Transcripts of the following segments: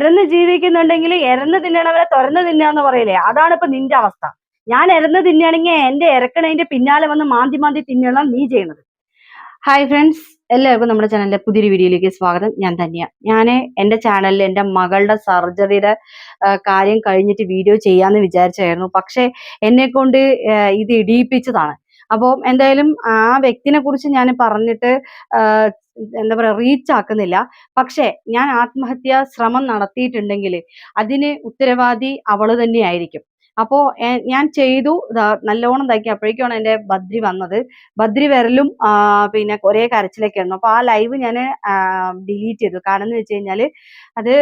എരന്ന് ജീവിക്കുന്നുണ്ടെങ്കിൽ എരന്ന് തിന്നണവരെ തുറന്ന് തിന്നാന്ന് പറയില്ലേ? അതാണ് ഇപ്പൊ നിന്റെ അവസ്ഥ. ഞാൻ എരന്ന് തിന്നുകയാണെങ്കിൽ എന്റെ ഇറക്കണതിന്റെ പിന്നാലെ വന്ന് മാന്തി മാന്തി തിന്നണം നീ ചെയ്യുന്നത്. ഹായ് ഫ്രണ്ട്സ് എല്ലാവർക്കും നമ്മുടെ ചാനലിലെ പുതിയൊരു വീഡിയോയിലേക്ക് സ്വാഗതം. ഞാൻ തന്നെയാണ് ഞാൻ എന്റെ ചാനലിൽ എന്റെ മകളുടെ സർജറിയുടെ കാര്യം കഴിഞ്ഞിട്ട് വീഡിയോ ചെയ്യാമെന്ന് വിചാരിച്ചായിരുന്നു. പക്ഷേ എന്നെ കൊണ്ട് ഇത് ഇടിയിപ്പിച്ചതാണ്. അപ്പോൾ എന്തായാലും ആ വ്യക്തിനെ കുറിച്ച് ഞാൻ പറഞ്ഞിട്ട് എന്താ പറയാ റീച്ച് ആക്കുന്നില്ല. പക്ഷേ ഞാൻ ആത്മഹത്യാ ശ്രമം നടത്തിയിട്ടുണ്ടെങ്കിൽ അതിന് ഉത്തരവാദി അവൾ തന്നെയായിരിക്കും. അപ്പോ ഞാൻ ചെയ്തു. നല്ലോണം ഇതാക്കി. അപ്പോഴേക്കാണ് എന്റെ ബദ്രി വന്നത്. ബദ്രി വരലും പിന്നെ കുറെ കരച്ചിലൊക്കെ ആയിരുന്നു. അപ്പൊ ആ ലൈവ് ഞാൻ ഡിലീറ്റ് ചെയ്തു. കാരണം എന്ന് വെച്ച് കഴിഞ്ഞാൽ അത്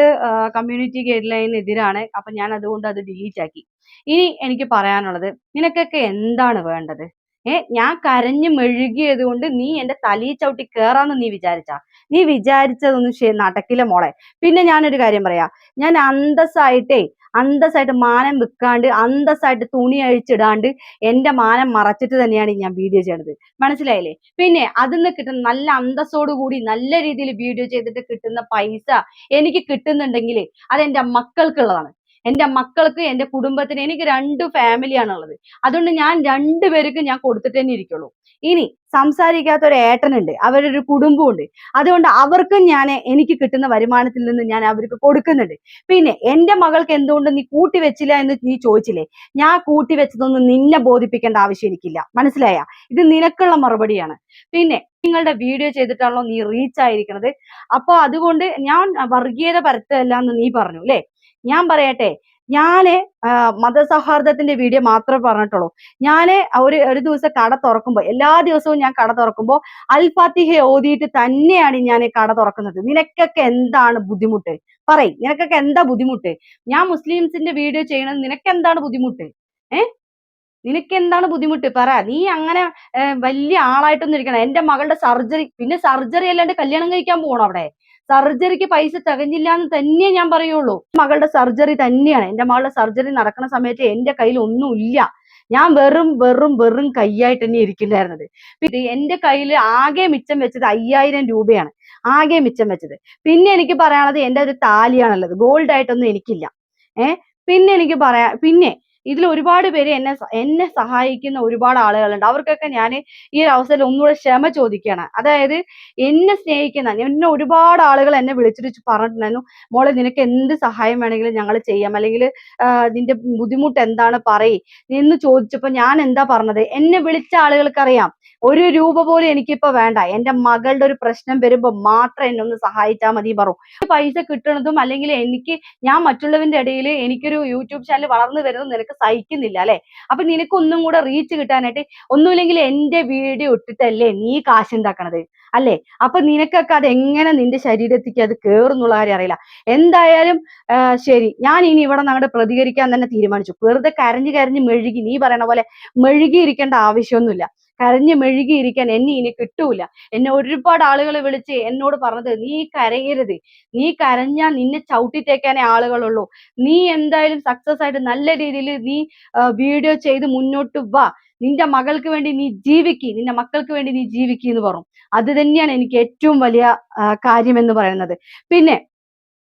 കമ്മ്യൂണിറ്റി ഗൈഡ് ലൈനെതിരാണ് അപ്പൊ ഞാൻ അതുകൊണ്ട് അത് ഡിലീറ്റ് ആക്കി ഇനി എനിക്ക് പറയാനുള്ളത് നിനക്കൊക്കെ എന്താണ് വേണ്ടത്? ഏ ഞാൻ കരഞ്ഞു മെഴുകിയത് കൊണ്ട് നീ എന്റെ തലയിൽ ചവിട്ടി കേറാന്ന് നീ വിചാരിച്ച. നീ വിചാരിച്ചതൊന്നും ശരി നടക്കില്ല മോളെ. പിന്നെ ഞാനൊരു കാര്യം പറയാ. ഞാൻ അന്തസ്സായിട്ടേ അന്തസ്സായിട്ട് മാനം വിൽക്കാണ്ട് അന്തസ്സായിട്ട് തുണി അഴിച്ചിടാണ്ട് എന്റെ മാനം മറച്ചിട്ട് തന്നെയാണ് ഞാൻ വീഡിയോ ചെയ്യണത്. മനസ്സിലായില്ലേ? പിന്നെ അതിൽ നിന്ന് കിട്ടുന്ന നല്ല അന്തസ്സോടു കൂടി നല്ല രീതിയിൽ വീഡിയോ ചെയ്തിട്ട് കിട്ടുന്ന പൈസ എനിക്ക് കിട്ടുന്നുണ്ടെങ്കിൽ അത് എന്റെ മക്കൾക്കുള്ളതാണ്. എന്റെ മക്കൾക്ക് എന്റെ കുടുംബത്തിന് എനിക്ക് രണ്ട് ഫാമിലിയാണുള്ളത് അതുകൊണ്ട് ഞാൻ രണ്ടുപേർക്ക് ഞാൻ കൊടുത്തിട്ട് തന്നെ ഇരിക്കുള്ളൂ. ഇനി സംസാരിക്കാത്ത ഒരു ഏട്ടനുണ്ട്. അവരൊരു കുടുംബമുണ്ട് അതുകൊണ്ട് അവർക്കും ഞാൻ എനിക്ക് കിട്ടുന്ന വരുമാനത്തിൽ നിന്ന് ഞാൻ അവർക്ക് കൊടുക്കുന്നുണ്ട്. പിന്നെ എന്റെ മകൾക്ക് എന്തുകൊണ്ട് നീ കൂട്ടി വെച്ചില്ല എന്ന് നീ ചോദിച്ചില്ലേ? ഞാൻ കൂട്ടി വെച്ചതൊന്നും നിന്നെ ബോധിപ്പിക്കേണ്ട ആവശ്യം എനിക്കില്ല. മനസ്സിലായ? ഇത് നിനക്കുള്ള മറുപടിയാണ്. പിന്നെ നിങ്ങളുടെ വീഡിയോ ചെയ്തിട്ടാണല്ലോ നീ റീച്ച് ആയിരിക്കുന്നത് അപ്പോൾ അതുകൊണ്ട് ഞാൻ വർഗീയത പരത്തല്ല എന്ന് നീ പറഞ്ഞു അല്ലേ? ഞാൻ പറയട്ടെ ഞാൻ മതസൗഹാർദ്ദത്തിന്റെ വീഡിയോ മാത്രമേ പറഞ്ഞിട്ടുള്ളൂ. ഞാൻ ഒരു ഒരു ദിവസം കട തുറക്കുമ്പോൾ എല്ലാ ദിവസവും ഞാൻ കട തുറക്കുമ്പോൾ അൽ ഫാത്തിഹ ഓതിയിട്ട് തന്നെയാണ് ഞാൻ കട തുറക്കുന്നത്. നിനക്കൊക്കെ എന്താണ് ബുദ്ധിമുട്ട്? പറയ് നിനക്കൊക്കെ എന്താ ബുദ്ധിമുട്ട്? ഞാൻ മുസ്ലിംസിന്റെ വീഡിയോ ചെയ്യണത് നിനക്ക് എന്താണ് ബുദ്ധിമുട്ട്? ഏ? നിനക്ക് എന്താണ് ബുദ്ധിമുട്ട്? പറ. നീ അങ്ങനെ വലിയ ആളായിട്ടൊന്നും ഇരിക്കണം എന്റെ മകളുടെ സർജറി പിന്നെ സർജറി അല്ലാണ്ട് കല്യാണം കഴിക്കാൻ പോകണം അവിടെ? സർജറിക്ക് പൈസ തികഞ്ഞില്ല എന്ന് തന്നെ ഞാൻ പറയുള്ളൂ. മകളുടെ സർജറി തന്നെയാണ്. എന്റെ മകളുടെ സർജറി നടക്കുന്ന സമയത്ത് എന്റെ കയ്യിൽ ഒന്നുമില്ല. ഞാൻ വെറും വെറും വെറും കൈയായിട്ട് തന്നെ ഇരിക്കുന്നുണ്ടായിരുന്നത്. പിന്നെ എന്റെ കയ്യിൽ ആകെ മിച്ചം വെച്ചത് അയ്യായിരം രൂപയാണ്. ആകെ മിച്ചം വെച്ചത്. പിന്നെ എനിക്ക് പറയാനുള്ളത് എന്റെ ഒരു താലിയാണുള്ളത്. ഗോൾഡ് ആയിട്ടൊന്നും എനിക്കില്ല. ഏഹ് പിന്നെ എനിക്ക് പറയാ പിന്നെ ഇതിൽ ഒരുപാട് പേര് എന്നെ എന്നെ സഹായിക്കുന്ന ഒരുപാട് ആളുകളുണ്ട്. അവർക്കൊക്കെ ഞാൻ ഈ ഒരു അവസരത്തിൽ ഒന്നുകൂടെ ക്ഷമ ചോദിക്കുകയാണ്. അതായത് എന്നെ സ്നേഹിക്കുന്ന എന്നെ ഒരുപാട് ആളുകൾ എന്നെ വിളിച്ചിട്ട് പറഞ്ഞിട്ടുണ്ടായിരുന്നു മോളെ നിനക്ക് എന്ത് സഹായം വേണമെങ്കിലും ഞങ്ങൾ ചെയ്യാം. അല്ലെങ്കിൽ നിന്റെ ബുദ്ധിമുട്ട് എന്താണ് പറയ്. എന്ന് ചോദിച്ചപ്പോൾ ഞാൻ എന്താ പറഞ്ഞത്? എന്നെ വിളിച്ച ആളുകൾക്കറിയാം. ഒരു രൂപ പോലും എനിക്കിപ്പോ വേണ്ട. എന്റെ മകളുടെ ഒരു പ്രശ്നം വരുമ്പോൾ മാത്രം എന്നെ ഒന്ന് സഹായിച്ചാൽ മതി പറഞ്ഞു പൈസ കിട്ടണതും അല്ലെങ്കിൽ എനിക്ക് ഞാൻ മറ്റുള്ളവന്റെ ഇടയിൽ എനിക്കൊരു യൂട്യൂബ് ചാനൽ വളർന്നു വരുന്നതും നിനക്ക് സഹിക്കുന്നില്ല അല്ലെ? അപ്പൊ നിനക്ക് ഒന്നും കൂടെ റീച്ച് കിട്ടാനായിട്ട് ഒന്നുമില്ലെങ്കിൽ എന്റെ വീഡിയോ ഇട്ടിട്ടല്ലേ നീ കാശ് ഉണ്ടാക്കണത് അല്ലേ? അപ്പൊ നിനക്കൊക്കെ അത് എങ്ങനെ നിന്റെ ശരീരത്തേക്ക് അത് കേറുന്നുള്ള കാര്യം അറിയില്ല. എന്തായാലും ശരി ഞാൻ ഇനി ഇവിടെ അങ്ങോട്ട് പ്രതികരിക്കാൻ തന്നെ തീരുമാനിച്ചു. വെറുതെ കരഞ്ഞു കരഞ്ഞു മെഴുകി നീ പറയണ പോലെ മെഴുകിയിരിക്കേണ്ട ആവശ്യമൊന്നുമില്ല. കരഞ്ഞു മെഴുകിയിരിക്കാൻ എന്നെ ഇനി കിട്ടൂല. എന്നെ ഒരുപാട് ആളുകൾ വിളിച്ച് എന്നോട് പറഞ്ഞത് നീ കരയരുത്. നീ കരഞ്ഞാൽ നിന്നെ ചവിട്ടിത്തേക്കാനേ ആളുകളുള്ളൂ. നീ എന്തായാലും സക്സസ് ആയിട്ട് നല്ല രീതിയിൽ നീ വീഡിയോ ചെയ്ത് മുന്നോട്ട് വാ. നിന്റെ മകൾക്ക് വേണ്ടി നീ ജീവിക്ക്. നിന്റെ മക്കൾക്ക് വേണ്ടി നീ ജീവിക്ക് എന്ന് പറഞ്ഞു. അത് തന്നെയാണ് എനിക്ക് ഏറ്റവും വലിയ കാര്യം എന്ന് പറയുന്നത്. പിന്നെ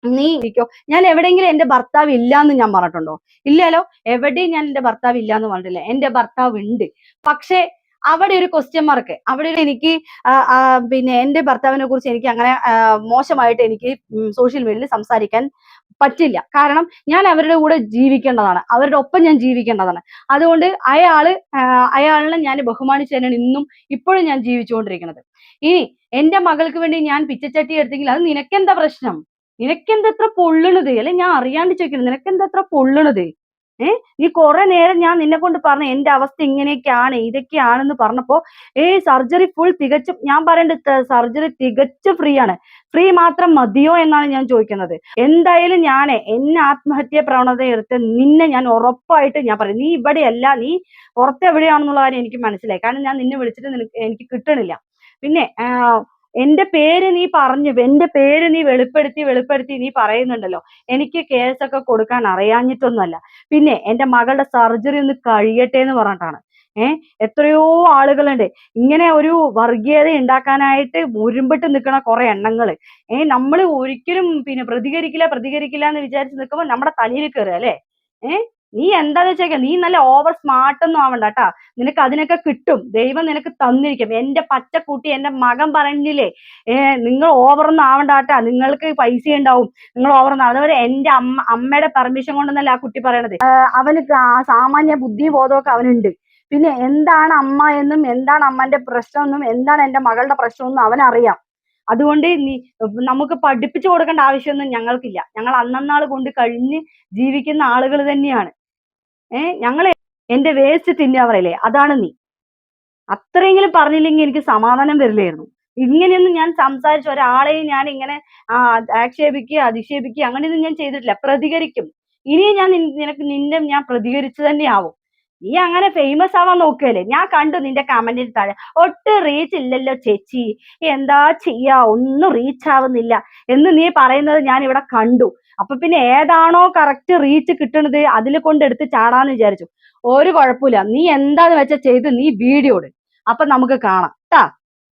നീ ഇരിക്കോ. ഞാൻ എവിടെയെങ്കിലും എന്റെ ഭർത്താവ് ഇല്ല എന്ന് ഞാൻ പറഞ്ഞിട്ടുണ്ടോ? ഇല്ലല്ലോ. എവിടെയും ഞാൻ എന്റെ ഭർത്താവ് ഇല്ല എന്ന് പറഞ്ഞിട്ടില്ല. എന്റെ ഭർത്താവ് ഉണ്ട്. പക്ഷേ അവിടെ ഒരു ക്വസ്റ്റ്യൻ മാർക്ക് അവിടെ എനിക്ക് പിന്നെ എന്റെ ഭർത്താവിനെ കുറിച്ച് എനിക്ക് അങ്ങനെ മോശമായിട്ട് എനിക്ക് സോഷ്യൽ മീഡിയയിൽ സംസാരിക്കാൻ പറ്റില്ല. കാരണം ഞാൻ അവരുടെ കൂടെ ജീവിക്കേണ്ടതാണ്. അവരുടെ ഒപ്പം ഞാൻ ജീവിക്കേണ്ടതാണ്. അതുകൊണ്ട് അയാൾ അയാളിനെ ഞാൻ ബഹുമാനിച്ച് തന്നെയാണ് ഇന്നും ഇപ്പോഴും ഞാൻ ജീവിച്ചുകൊണ്ടിരിക്കുന്നത്. ഇനി എന്റെ മകൾക്ക് വേണ്ടി ഞാൻ പിച്ചച്ചട്ടി എടുത്തെങ്കിൽ അത് നിനക്കെന്താ പ്രശ്നം? നിനക്കെന്താ എത്ര പൊള്ളണത്? അല്ലെ ഞാൻ അറിയാണ്ട് ചോദിക്കണം നിനക്കെന്താ എത്ര പൊള്ളണത്? ഏ? നീ കുറെ നേരം ഞാൻ നിന്നെ കൊണ്ട് പറഞ്ഞു എന്റെ അവസ്ഥ ഇങ്ങനെയൊക്കെയാണ് ഇതൊക്കെയാണെന്ന് പറഞ്ഞപ്പോ ഏ സർജറി ഫുൾ തികച്ചും ഞാൻ പറയേണ്ടത് സർജറി തികച്ചും ഫ്രീ ആണ്. ഫ്രീ മാത്രം മതിയോ എന്നാണ് ഞാൻ ചോദിക്കുന്നത്. എന്തായാലും ഞാൻ എന്നെ ആത്മഹത്യ പ്രവണത എടുത്ത് നിന്നെ ഞാൻ ഉറപ്പായിട്ട് ഞാൻ പറയും. നീ ഇവിടെയല്ല നീ പുറത്തെവിടെയാണെന്നുള്ള കാര്യം എനിക്ക് മനസ്സിലായി. കാരണം ഞാൻ നിന്നെ വിളിച്ചിട്ട് എനിക്ക് കിട്ടണില്ല. പിന്നെ എന്റെ പേര് നീ പറഞ്ഞു എന്റെ പേര് നീ വെളിപ്പെടുത്തി വെളിപ്പെടുത്തി നീ പറയുന്നുണ്ടല്ലോ. എനിക്ക് കേസ് ഒക്കെ കൊടുക്കാൻ അറിയാഞ്ഞിട്ടൊന്നുമല്ല. പിന്നെ എന്റെ മകളുടെ സർജറി ഒന്ന് കഴിയട്ടെ എന്ന് പറഞ്ഞിട്ടാണ്. ഏഹ് എത്രയോ ആളുകളുണ്ട്. ഇങ്ങനെ ഒരു വർഗീയത ഉണ്ടാക്കാനായിട്ട് ഉരുമ്പിട്ട് നിൽക്കുന്ന കുറെ എണ്ണങ്ങൾ ഏഹ് നമ്മൾ ഒരിക്കലും പിന്നെ പ്രതികരിക്കില്ല പ്രതികരിക്കില്ല എന്ന് വിചാരിച്ച് നിൽക്കുമ്പോൾ നമ്മുടെ തലയിൽ കയറുക അല്ലേ? ഏഹ് നീ എന്താന്ന് വെച്ചേക്ക നീ നല്ല ഓവർ സ്മാർട്ട് ഒന്നും ആവണ്ട കേട്ടാ നിനക്ക് അതിനൊക്കെ കിട്ടും. ദൈവം നിനക്ക് തന്നിരിക്കും. എന്റെ പച്ചക്കുട്ടി എന്റെ മകൻ പറഞ്ഞില്ലേ? ഏർ നിങ്ങൾ ഓവർ ഒന്നും ആവണ്ട കേട്ടാ നിങ്ങൾക്ക് പൈസ ഉണ്ടാവും. നിങ്ങൾ ഓവർ ഒന്നും അതുപോലെ എന്റെ അമ്മ അമ്മയുടെ പെർമിഷൻ കൊണ്ടൊന്നല്ല ആ കുട്ടി പറയണത്. അവന് സാമാന്യ ബുദ്ധി ബോധമൊക്കെ അവനുണ്ട്. പിന്നെ എന്താണ് അമ്മ എന്നും എന്താണ് അമ്മന്റെ പ്രശ്നമെന്നും എന്താണ് എന്റെ മകളുടെ പ്രശ്നമെന്നും അവനറിയാം. അതുകൊണ്ട് നീ നമുക്ക് പഠിപ്പിച്ചു കൊടുക്കേണ്ട ആവശ്യമൊന്നും ഞങ്ങൾക്കില്ല. ഞങ്ങൾ അന്നന്നാൾ കൊണ്ട് കഴിഞ്ഞ് ജീവിക്കുന്ന ആളുകൾ തന്നെയാണ്. ഏഹ് ഞങ്ങൾ എന്റെ വേസ്റ്റ് തിന്നുക പറയില്ലേ? അതാണ് നീ. അത്രയെങ്കിലും പറഞ്ഞില്ലെങ്കിൽ എനിക്ക് സമാധാനം വരില്ലായിരുന്നു. ഇങ്ങനെയൊന്നും ഞാൻ സംസാരിച്ച ഒരാളെയും ഞാൻ ഇങ്ങനെ ആക്ഷേപിക്കുക അധിക്ഷേപിക്കുക അങ്ങനെയൊന്നും ഞാൻ ചെയ്തിട്ടില്ല. പ്രതികരിക്കും. ഇനിയും ഞാൻ നിനക്ക് നിന്നെ ഞാൻ പ്രതികരിച്ചു തന്നെ ആവും നീ അങ്ങനെ ഫേമസ് ആവാൻ നോക്കുകയല്ലേ? ഞാൻ കണ്ടു നിന്റെ കമന്റിൽ താഴെ ഒട്ടും റീച്ച് ഇല്ലല്ലോ ചേച്ചി. എന്താ ചെയ്യാ? ഒന്നും റീച്ച് ആവുന്നില്ല. എന്ന് നീ പറയുന്നത് ഞാൻ ഇവിടെ കണ്ടു. അപ്പൊ പിന്നെ ഏതാണോ കറക്റ്റ് റീച്ച് കിട്ടണത് അതിൽ കൊണ്ട് എടുത്ത് ചാടാന്ന് വിചാരിച്ചു. ഒരു കുഴപ്പമില്ല. നീ എന്താന്ന് വെച്ചാ ചെയ്ത് നീ വീഡിയോ ഇട്. അപ്പൊ നമുക്ക് കാണാം.